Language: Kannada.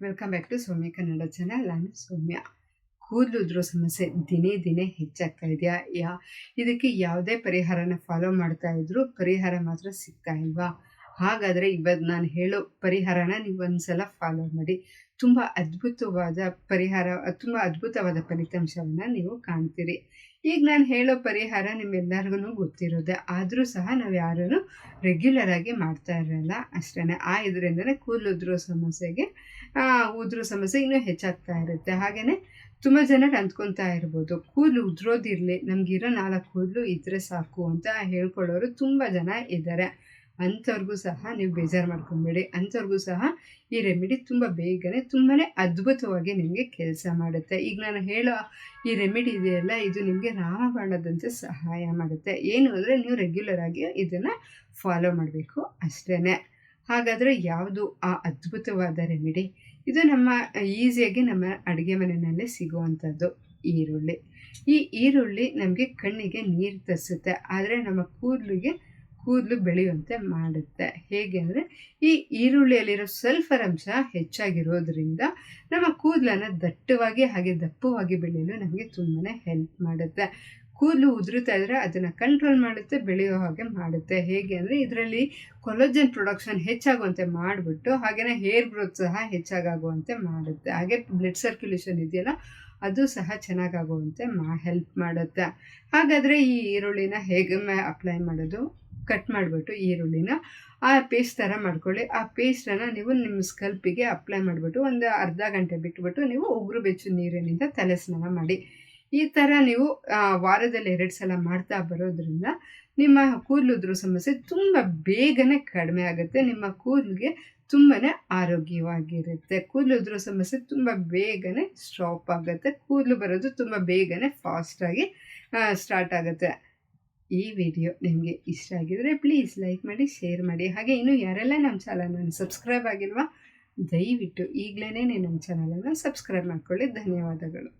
Welcome back to Soumya Kannada channel ನಾನು ಸೌಮ್ಯ ಕೂದಲು ಉದುರೋ ಸಮಸ್ಯೆ ದಿನೇ ದಿನೇ ಹೆಚ್ಚಾಗ್ತಾ ಇದೆಯಾ? ಯಾ ಇದಕ್ಕೆ ಯಾವುದೇ ಪರಿಹಾರನ ಫಾಲೋ ಮಾಡ್ತಾ ಇದ್ರು ಪರಿಹಾರ ಮಾತ್ರ ಸಿಗ್ತಾ ಇಲ್ವಾ? ಹಾಗಾದರೆ ಇವತ್ತು ನಾನು ಹೇಳೋ ಪರಿಹಾರನ ನೀವು ಒಂದ್ಸಲ ಫಾಲೋ ಮಾಡಿ. ತುಂಬ ಅದ್ಭುತವಾದ ಪರಿಹಾರ, ತುಂಬ ಅದ್ಭುತವಾದ ಫಲಿತಾಂಶವನ್ನು ನೀವು ಕಾಣ್ತೀರಿ. ಈಗ ನಾನು ಹೇಳೋ ಪರಿಹಾರ ನಿಮ್ಮೆಲ್ಲರಿಗೂ ಗೊತ್ತಿರೋದೆ, ಆದರೂ ಸಹ ನಾವು ಯಾರೂ ರೆಗ್ಯುಲರ್ ಆಗಿ ಮಾಡ್ತಾ ಇರಲ್ಲ ಅಷ್ಟೇ ಆ ಇದರಿಂದನೇ ಕೂದಲು ಉದ್ರೋ ಸಮಸ್ಯೆಗೆ ಉದುರೋ ಸಮಸ್ಯೆ ಇನ್ನೂ ಹೆಚ್ಚಾಗ್ತಾ ಇರುತ್ತೆ. ಹಾಗೆಯೇ ತುಂಬ ಜನರು ಅಂದ್ಕೊತಾ ಇರ್ಬೋದು, ಕೂದಲು ಉದ್ರೋದಿರಲಿ, ನಮಗಿರೋ ನಾಲ್ಕು ಕೂದಲು ಇದ್ದರೆ ಸಾಕು ಅಂತ ಹೇಳ್ಕೊಳ್ಳೋರು ತುಂಬ ಜನ ಇದ್ದಾರೆ. ಅಂಥವ್ರಿಗೂ ಸಹ ನೀವು ಬೇಜಾರು ಮಾಡ್ಕೊಬೇಡಿ. ಅಂಥವ್ರಿಗೂ ಸಹ ಈ ರೆಮಿಡಿ ತುಂಬ ಬೇಗನೆ ತುಂಬಾ ಅದ್ಭುತವಾಗಿ ನಿಮಗೆ ಕೆಲಸ ಮಾಡುತ್ತೆ. ಈಗ ನಾನು ಹೇಳೋ ಈ ರೆಮಿಡಿ ಇದೆಯಲ್ಲ, ಇದು ನಿಮಗೆ ರಾಮಬಾಣದಂತೆ ಸಹಾಯ ಮಾಡುತ್ತೆ. ಏನು ಅಂದರೆ ನೀವು ರೆಗ್ಯುಲರ್ ಆಗಿ ಇದನ್ನು ಫಾಲೋ ಮಾಡಬೇಕು ಅಷ್ಟೇ ಹಾಗಾದರೆ ಯಾವುದು ಆ ಅದ್ಭುತವಾದ ರೆಮಿಡಿ ಇದು ನಮ್ಮ ಈಸಿಯಾಗಿ ನಮ್ಮ ಅಡುಗೆ ಮನೆಯಲ್ಲೇ ಸಿಗುವಂಥದ್ದು, ಈರುಳ್ಳಿ. ಈ ಈರುಳ್ಳಿ ನಮಗೆ ಕಣ್ಣಿಗೆ ನೀರು ತರಿಸುತ್ತೆ. ಆದರೆ ನಮ್ಮ ಕೂದಲಿಗೆ ಕೂದಲು ಬೆಳೆಯುವಂತೆ ಮಾಡುತ್ತೆ. ಹೇಗೆ ಅಂದರೆ ಈ ಈರುಳ್ಳಿಯಲ್ಲಿರೋ ಸಲ್ಫರ್ ಅಂಶ ಹೆಚ್ಚಾಗಿರೋದ್ರಿಂದ ನಮ್ಮ ಕೂದಲನ್ನು ದಟ್ಟವಾಗಿ ಹಾಗೆ ದಪ್ಪವಾಗಿ ಬೆಳೆಯಲು ನಮಗೆ ತುಂಬಾ ಹೆಲ್ಪ್ ಮಾಡುತ್ತೆ. ಕೂದಲು ಉದುರುತ್ತಾ ಇದ್ದರೆ ಅದನ್ನು ಕಂಟ್ರೋಲ್ ಮಾಡುತ್ತೆ, ಬೆಳೆಯೋ ಹಾಗೆ ಮಾಡುತ್ತೆ. ಹೇಗೆ ಅಂದರೆ ಇದರಲ್ಲಿ ಕೊಲೋಜನ್ ಪ್ರೊಡಕ್ಷನ್ ಹೆಚ್ಚಾಗುವಂತೆ ಮಾಡಿಬಿಟ್ಟು ಹಾಗೆಯೇ ಹೇರ್ ಗ್ರೋತ್ ಸಹ ಹೆಚ್ಚಾಗುವಂತೆ ಮಾಡುತ್ತೆ. ಹಾಗೆ ಬ್ಲಡ್ ಸರ್ಕ್ಯುಲೇಷನ್ ಇದೆಯಲ್ಲ, ಅದು ಸಹ ಚೆನ್ನಾಗಾಗುವಂತೆ ಮಾ ಹೆಲ್ಪ್ ಮಾಡುತ್ತೆ. ಹಾಗಾದರೆ ಈ ಈರುಳ್ಳಿನ ಹೇಗೆ ಅಪ್ಲೈ ಮಾಡೋದು? ಕಟ್ ಮಾಡಿಬಿಟ್ಟು ಈರುಳ್ಳಿನ ಆ ಪೇಸ್ಟ್ ಥರ ಮಾಡ್ಕೊಳ್ಳಿ. ಆ ಪೇಸ್ಟನ್ನು ನೀವು ನಿಮ್ಮ ಸ್ಕಲ್ಪಿಗೆ ಅಪ್ಲೈ ಮಾಡಿಬಿಟ್ಟು ಒಂದು ಅರ್ಧ ಗಂಟೆ ಬಿಟ್ಬಿಟ್ಟು ನೀವು ಉಗುರು ಬೆಚ್ಚು ನೀರಿನಿಂದ ತಲೆ ಸ್ನಾನ ಮಾಡಿ. ಈ ಥರ ನೀವು ವಾರದಲ್ಲಿ ಎರಡು ಸಲ ಮಾಡ್ತಾ ಬರೋದ್ರಿಂದ ನಿಮ್ಮ ಕೂದಲು ಉದುರೋ ಸಮಸ್ಯೆ ತುಂಬ ಬೇಗನೆ ಕಡಿಮೆ ಆಗುತ್ತೆ. ನಿಮ್ಮ ಕೂದಲಿಗೆ ತುಂಬಾ ಆರೋಗ್ಯವಾಗಿರುತ್ತೆ. ಕೂದಲು ಉದುರೋ ಸಮಸ್ಯೆ ತುಂಬ ಬೇಗನೆ ಸ್ಟಾಪ್ ಆಗುತ್ತೆ. ಕೂದಲು ಬರೋದು ತುಂಬ ಬೇಗನೆ ಫಾಸ್ಟಾಗಿ ಸ್ಟಾರ್ಟ್ ಆಗುತ್ತೆ. ಈ ವಿಡಿಯೋ ನಿಮಗೆ ಇಷ್ಟ ಆಗಿದರೆ ಪ್ಲೀಸ್ ಲೈಕ್ ಮಾಡಿ ಶೇರ್ ಮಾಡಿ. ಹಾಗೆ ಇನ್ನೂ ಯಾರೆಲ್ಲ ನಮ್ಮ ಚಾನಲನ್ನು ಸಬ್ಸ್ಕ್ರೈಬ್ ಆಗಿಲ್ವಾ, ದಯವಿಟ್ಟು ಈಗಲೇ ನಮ್ಮ ಚಾನಲನ್ನು ಸಬ್ಸ್ಕ್ರೈಬ್ ಮಾಡ್ಕೊಳ್ಳಿ. ಧನ್ಯವಾದಗಳು.